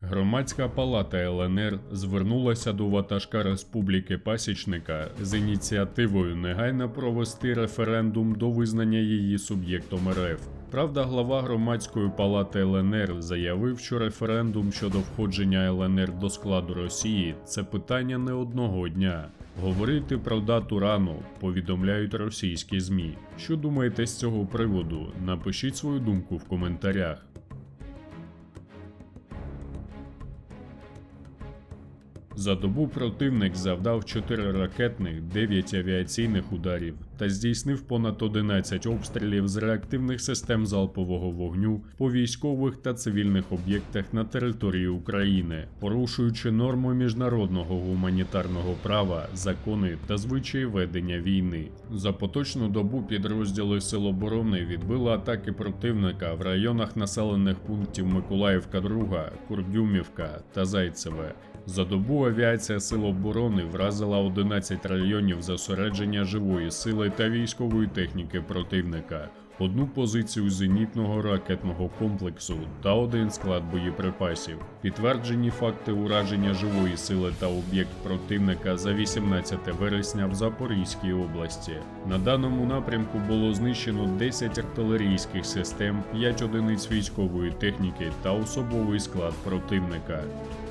Громадська палата ЛНР звернулася до ватажка Республіки Пасічника з ініціативою негайно провести референдум до визнання її суб'єктом РФ. Правда, глава громадської палати ЛНР заявив, що референдум щодо входження ЛНР до складу Росії це питання не одного дня. Говорити про дату рано, повідомляють російські ЗМІ. Що думаєте з цього приводу? Напишіть свою думку в коментарях. За добу противник завдав 4 ракетних, 9 авіаційних ударів та здійснив понад 11 обстрілів з реактивних систем залпового вогню по військових та цивільних об'єктах на території України, порушуючи норми міжнародного гуманітарного права, закони та звичаї ведення війни. За поточну добу підрозділи Сил оборони відбили атаки противника в районах населених пунктів Миколаївка, 2, Курдюмівка та Зайцеве. За добу авіація Сил оборони вразила 11 районів зосередження живої сили та військової техніки противника, одну позицію зенітного ракетного комплексу та один склад боєприпасів. Підтверджені факти ураження живої сили та об'єкт противника за 18 вересня в Запорізькій області. На даному напрямку було знищено 10 артилерійських систем, 5 одиниць військової техніки та особовий склад противника.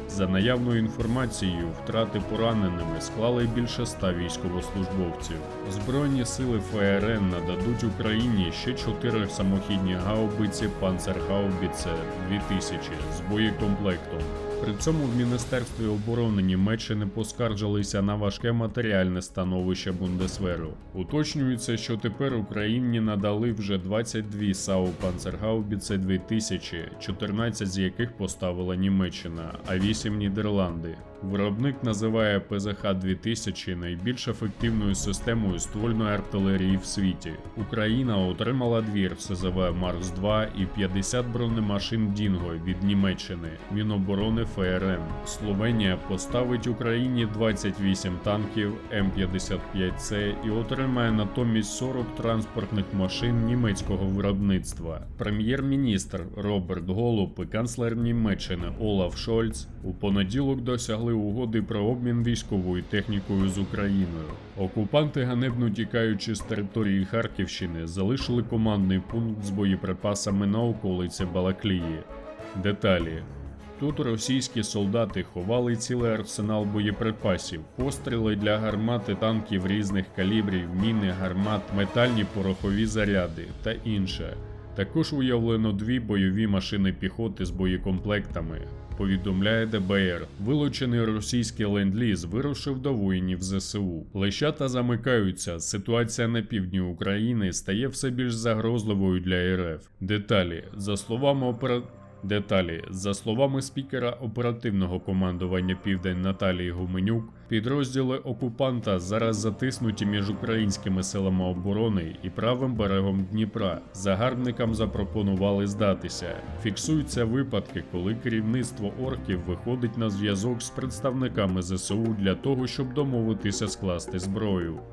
За наявною інформацією, втрати пораненими склали більше ста військовослужбовців. Збройні сили ФРН нададуть Україні ще чотири самохідні гаубиці Панцергаубіце 2000 з боєкомплектом. При цьому в Міністерстві оборони Німеччини поскаржилися на важке матеріальне становище Бундесверу. Уточнюється, що тепер Україні надали вже 22 САУ Панцергаубіце 2000, 14 з яких поставила Німеччина, а 8 Нідерланди. Виробник називає ПЗХ 2000 найбільш ефективною системою ствольної артилерії в світі. Україна отримала двір СЗВ Марс 2 і 50 бронемашин Дінго від Німеччини, Міноборони ФРН. Словенія поставить Україні 28 танків М55С і отримає натомість 40 транспортних машин німецького виробництва. Прем'єр-міністр Роберт Голуб і канцлер Німеччини Олаф Шольц у понеділок досягли угоди про обмін військовою технікою з Україною. Окупанти, ганебно тікаючи з території Харківщини, залишили командний пункт з боєприпасами на околиці Балаклії. Деталі. Тут російські солдати ховали цілий арсенал боєприпасів, постріли для гармати танків різних калібрів, міни, гармат, метальні порохові заряди та інше. Також виявлено дві бойові машини піхоти з боєкомплектами. Повідомляє ДБР, вилучений російський ленд-ліз вирушив до воїнів ЗСУ. Лещата замикаються. Ситуація на півдні України стає все більш загрозливою для РФ. Деталі за словами опера... Деталі за словами спікера оперативного командування Південь Наталії Гуменюк, підрозділи окупанта зараз затиснуті між українськими силами оборони і правим берегом Дніпра. Загарбникам запропонували здатися. Фіксуються випадки, коли керівництво орків виходить на зв'язок з представниками ЗСУ для того, щоб домовитися скласти зброю.